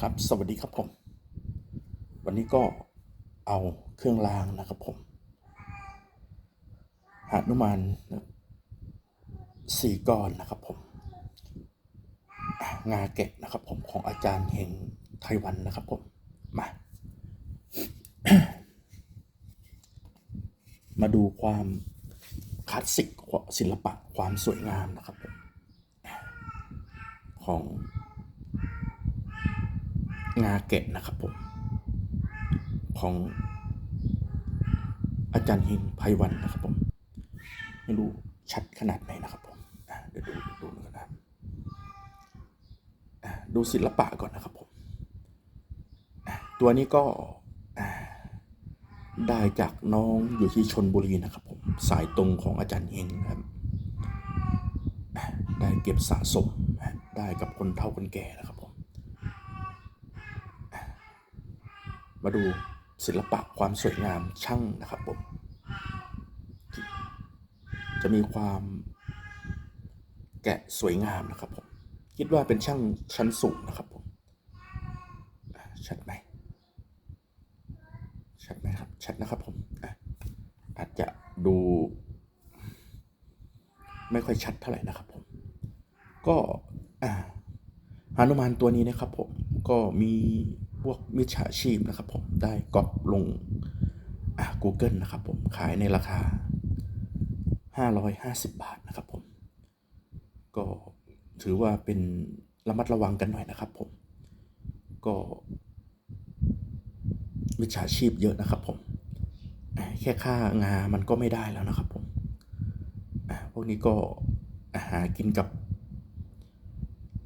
ครับสวัสดีครับผม วันนี้ก็เอาเครื่องรางนะครับผมหานุมานนะสี่ก้อนนะครับผมงาแกะนะครับผมของอาจารย์เฮงไทวันนะครับผม มา มาดูความคลาสสิกศิลปะความสวยงามนะครับผมของ งาแกะนะครับผม ของอาจารย์หิงไพวันนะครับผม ไม่รู้ชัดขนาดไหนนะครับผมเดี๋ยวดูดูดูนะครับอะดูศิลปะก่อนนะครับผม ตัวนี้ก็ได้จากน้องอยู่ที่ชนบุรีนะครับผม สายตรงของอาจารย์เฮงครับได้เก็บสะสมได้กับคนเฒ่าคนแก่นะครับผ มาดูศิลปะความสวยงามช่างนะครับผม จะมีความแกะสวยงามนะครับผม คิดว่าเป็นช่างชั้นสูงนะครับผมชัดไหมชัดไหมครับ ชัดนะครับผมอาจจะดู ไม่ค่อยชัดเท่าไหร่นะครับผม ก็อาหานุมานตัวนี้นะครับผม ก็มี พวกมิจฉาชีพนะครับผมได้ก๊อปลงอ่า Google นะครับผมขายในราคา 550 บาทนะครับผม ก็ถือว่าเป็นระมัดระวังกันหน่อยนะครับผม ก็มิจฉาชีพเยอะนะครับผม แค่ค่างามันก็ไม่ได้แล้วนะครับผม พวกนี้ก็หากินกับ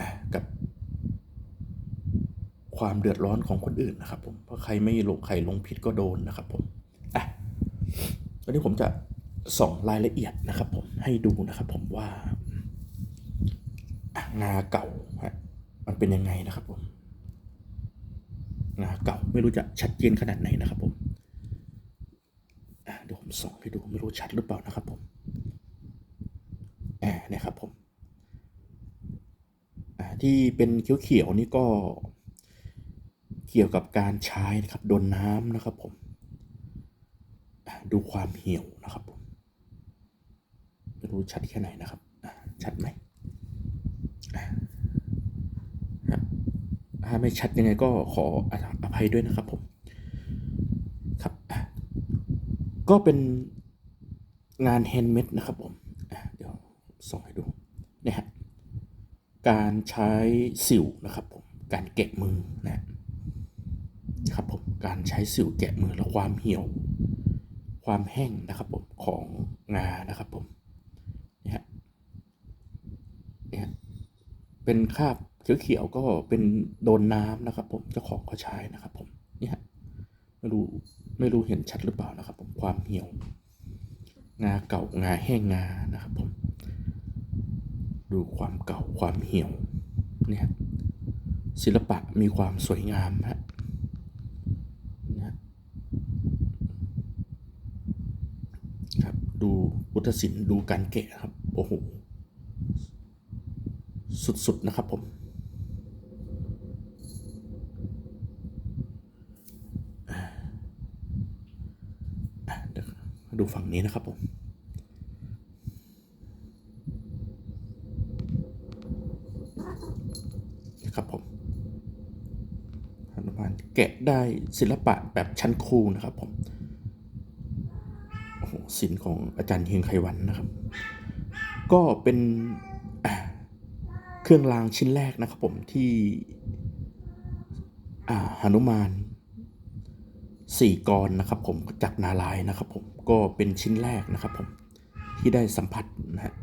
อะกับ ความเดือดร้อนของคนอื่นนะครับผมเพราะใครไม่หลงใครลงผิดก็โดนนะครับผมอะวันนี้ผมจะส่องรายละเอียดนะครับผมให้ดูนะครับผมว่างาเก่าฮะมันเป็นยังไงนะครับผมงาเก่าไม่รู้จะชัดเจนขนาดไหนนะครับผมอะเดี๋ยวผมส่องให้ดูไม่รู้ชัดหรือเปล่านะครับผมอ่านี่ยครับผมอ่าที่เป็นเขียวๆนี่ก็ เกี่ยวกับการใช้นะครับโดนน้ำนะครับผมดูความเหี่ยวนะครับผมไม่รู้ชัดแค่ไหนนะครับชัดไหมถ้าไม่ชัดยังไงก็ขออภัยด้วยนะครับผมครับก็เป็นงานแฮนด์เมดนะครับผมเดี๋ยวส่องให้ดูเนี่ยฮะการใช้สิวนะครับผมการแกะมือนะ ครับผมการใช้สิวแกะมือและความเหี่ยว ความแห้งนะครับผมของงานะครับผมเนี่ยฮะเนี่ยฮะเป็นคราบเขียวๆก็เป็นโดนน้ำนะครับ ผมเจ้าของเขาใช้นะครับ ผมเนี่ยฮะไม่รู้ไม่รู้เห็นชัดหรือเปล่านะครับ ผมความเหี่ยว งาเก่างาแห้งงานะครับ ผม ดูความเก่าความเหี่ยวเนี่ยศิลปะมีความสวยงามฮะนะครับ ดูพุทธศิลป์ดูการแกะครับ โอ้โห สุด ๆ นะครับผม ดูฝั่งนี้นะครับผมนะครับผมหนุมานแกะได้ศิลปะแบบชั้นครูนะครับผม ศิลป์ของอาจารย์เฮงไขวันนะครับ ก็เป็นเครื่องรางชิ้นแรกนะครับผมที่อ่าหนุมานสี่กรนะครับผมจากนารายนะครับผมก็เป็นชิ้นแรกนะครับผมที่ได้สัมผัสนะฮะ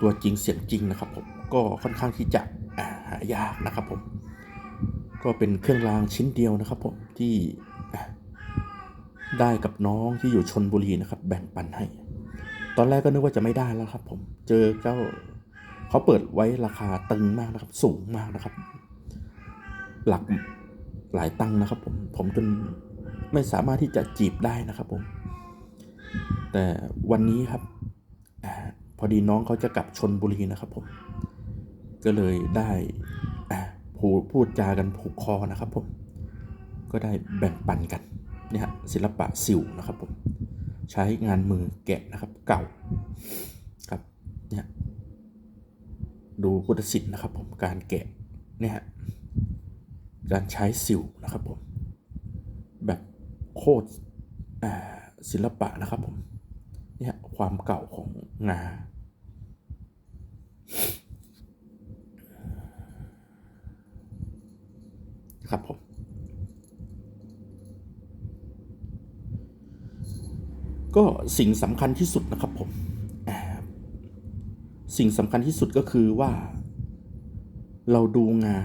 ตัวจริงเสียงจริงนะครับผมก็ค่อนข้างที่จะหายากนะครับผมก็เป็นเครื่องรางชิ้นเดียวนะครับผมที่ ได้กับน้องที่อยู่ชนบุรีนะครับ แบ่งปันให้ ตอนแรกก็นึกว่าจะไม่ได้แล้วครับผมเจอเจ้าเขาเปิดไว้ราคาตึงมากนะครับ สูงมากนะครับ หลักหลายตังนะครับ ผมผมจนไม่สามารถที่จะจีบได้นะครับ ผม แต่วันนี้ครับพอดีน้องเขาจะกลับชนบุรีนะครับ ผม ก็เลยได้พูดพูดจากันผูกคอนะครับ ผมก็ได้แบ่งปันกัน เนี่ยฮะศิลปะสิวนะครับผมใช้งานมือแกะนะครับเก่าครับเนี่ยดูพุทธศิลป์นะครับผมการแกะเนี่ยการใช้สิวนะครับผมแบบโคตรศิลปะนะครับผมเนี่ยความเก่าของงาครับผม ก็สิ่งสำคัญที่สุดนะครับผมสิ่งสำคัญที่สุดก็คือว่า เราดูงา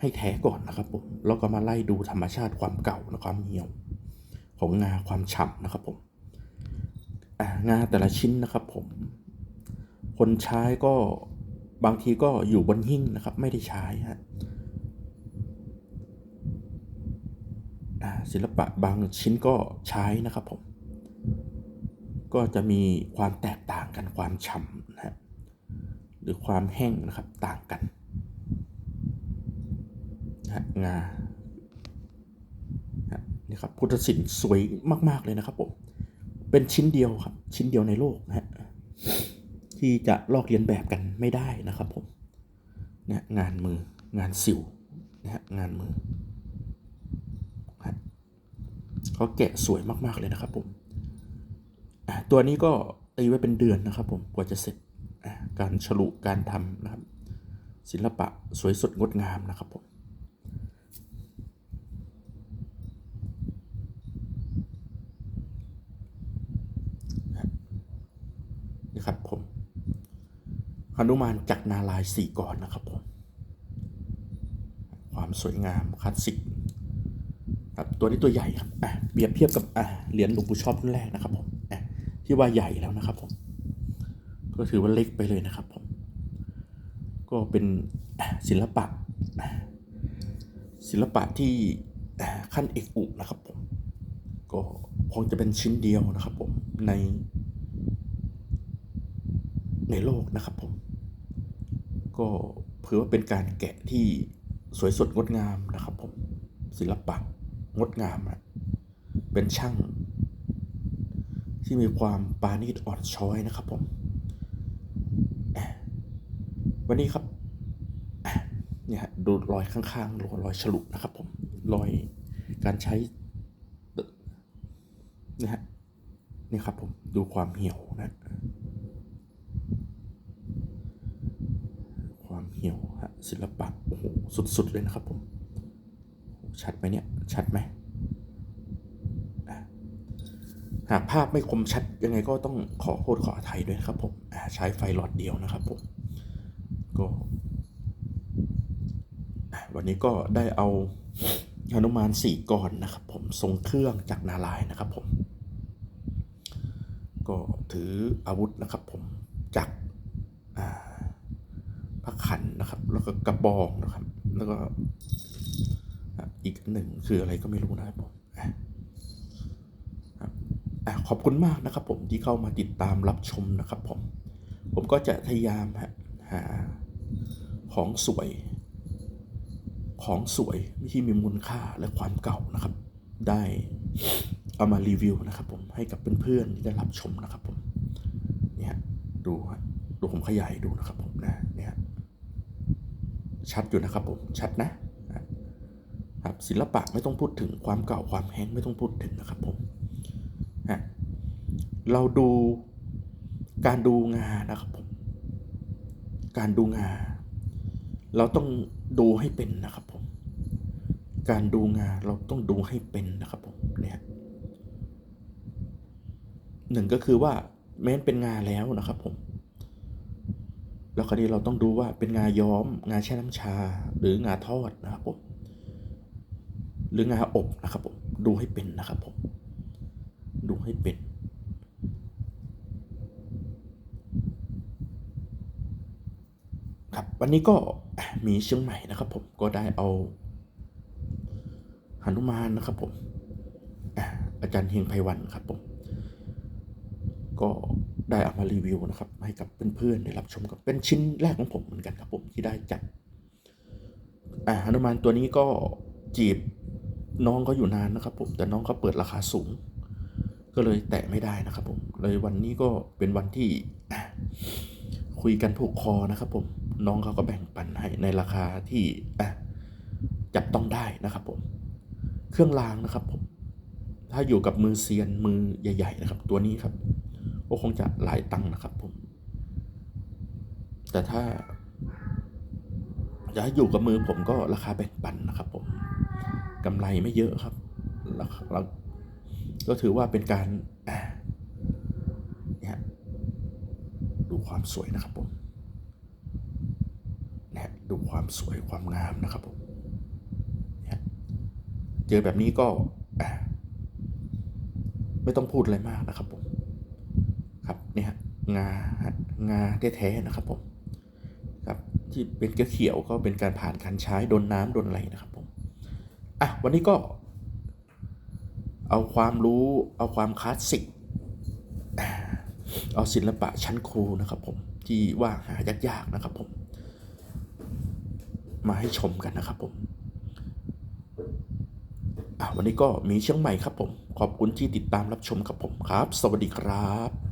ให้แท้ก่อนนะครับผมแล้วก็มาไล่ดูธรรมชาติความเก่าและความเหี่ยว ของงาความฉ่ำนะครับผมอ่างาแต่ละชิ้นนะครับผม คนใช้ก็บางทีก็อยู่บนหิ้งนะครับ ไม่ได้ใช้ฮะศิลปะบางชิ้นก็ใช้นะครับผม ก็จะมีความแตกต่างกันความฉ่ำนะฮะหรือความแห้งนะครับต่างกันนะฮะงานะฮะนี่ครับพุทธศิลป์สวยมาก ๆ เลยนะครับผมเป็นชิ้นเดียวครับ ชิ้นเดียวในโลกนะฮะที่จะลอกเลียนแบบกันไม่ได้นะครับผมนี่ยงานมืองานสิวนะฮะงานมือเขาแกะสวยมาก ๆ เลยนะครับผม ตัวนี้ก็ตีไว้เป็นเดือนนะครับผมกว่าจะเสร็จการฉลุการทำนะครับ ศิลปะสวยสดงดงามนะครับผมนี่ครับผมหนุมานจักนาลายสี่กรนะครับผมความสวยงามคลาสสิกครับตัวนี้ตัวใหญ่ครับอะเปรียบเทียบกับอะเหรียญหลวงปู่ชอบรุ่นแรกนะครับผม ที่ว่าใหญ่แล้วนะครับผม ก็ถือว่าเล็กไปเลยนะครับผม ก็เป็นศิลปะ ศิลปะที่ขั้นเอกอุนะครับผม ก็คงจะเป็นชิ้นเดียวนะครับผม ในในโลกนะครับผม ก็ถือว่าเป็นการแกะที่สวยสดงดงามนะครับผม ศิลปะงดงามอะเป็นช่าง ที่มีความปาณีตอ่อนช้อยนะครับผม วันนี้ครับเนี่ยดูรอยข้างๆรอยรอยฉลุนะครับผมรอยการใช้นะฮะนี่ครับผมดูความเหี่ยวนะ ความเหี่ยวฮะศิลปะโอ้โหสุดๆเลยนะครับผม ชัดไหมเนี่ย ชัดไหมอะ หากภาพไม่คมชัดยังไงก็ต้องขอโทษขออภัยด้วยครับผมใช้ไฟหลอดเดียวนะครับผมก็วันนี้ก็ได้เอาหนุมานสี่กรนะครับผมทรงเครื่องจากนารายนะครับผม ก็ถืออาวุธนะครับผมจากพระขันนะครับ แล้วก็กระบองนะครับ แล้วก็อีกหนึ่งคืออะไรก็ไม่รู้นะครับผม ขอบคุณมากนะครับผมที่เข้ามาติดตามรับชมนะครับผม ผมก็จะพยายามหาของสวย ของสวยที่มีมูลค่าและความเก่านะครับ ได้เอามารีวิวนะครับผมให้กับเพื่อนๆที่ได้รับชมนะครับผมเนี่ยดูดูผมขยายดูนะครับผมนะเนี่ยชัดอยู่นะครับผมชัดนะครับศิลปะไม่ต้องพูดถึงความเก่าความแห้งไม่ต้องพูดถึงนะครับผม เราดูการดูงานนะครับผม การดูงานเราต้องดูให้เป็นนะครับผม การดูงานเราต้องดูให้เป็นนะครับผมเนี่ยหนึ่งก็คือว่าแม้นเป็นงาแล้วนะครับผม แล้วคราวนี้เราต้องดูว่าเป็นงาย้อม งาแช่น้ำชา หรืองาทอดนะครับผม หรืองาอบนะครับผม ดูให้เป็นนะครับผม ดูให้เป็น ครับ วันนี้ก็มีเชียงใหม่นะครับ ผมก็ได้เอาหนุมานนะครับผมอาจารย์เฮงไพวันครับผมก็ได้เอามารีวิวนะครับ ให้กับเพื่อนๆได้รับชมกับเป็นชิ้นแรกของผมเหมือนกันครับผมที่ได้จัดอะหนุมานตัวนี้ก็จีบน้องเขาอยู่นานนะครับผมแต่น้องเขาเปิดราคาสูง ก็เลยแตะไม่ได้นะครับผมเลยวันนี้ก็เป็นวันที่ คุยกันถูกคอนะครับผมน้องเขาก็แบ่งปันให้ในราคาที่อะจับต้องได้นะครับผมเครื่องรางนะครับผมถ้าอยู่กับมือเซียนมือใหญ่ ๆ นะครับ ตัวนี้ครับก็คงจะหลายตังค์นะครับผม แต่ถ้าอยากให้อยู่กับมือผมก็ราคาแบ่งปันนะครับผมกำไรไม่เยอะครับราคาเราก็ถือว่าเป็นการอ่าเนี่ยดู ความสวยนะครับผมนี่ยดูความสวยความงามนะครับผมเนี่ยเจอแบบนี้ก็ไม่ต้องพูดอะไรมากนะครับผม ครับเนี่ยงางาแท้ๆนะครับผมครับที่เป็นเขียวก็เป็นการผ่านการใช้โดนน้ำโดนอะไรนะครับผมอะวันนี้ก็ เอาความรู้เอาความคลาสสิก เอาศิลปะชั้นครูนะครับผมที่ว่าหายากๆนะครับผม มาให้ชมกันนะครับผมวันนี้ก็มีเชียงใหม่ครับผม ขอบคุณที่ติดตามรับชมครับผมครับ สวัสดีครับ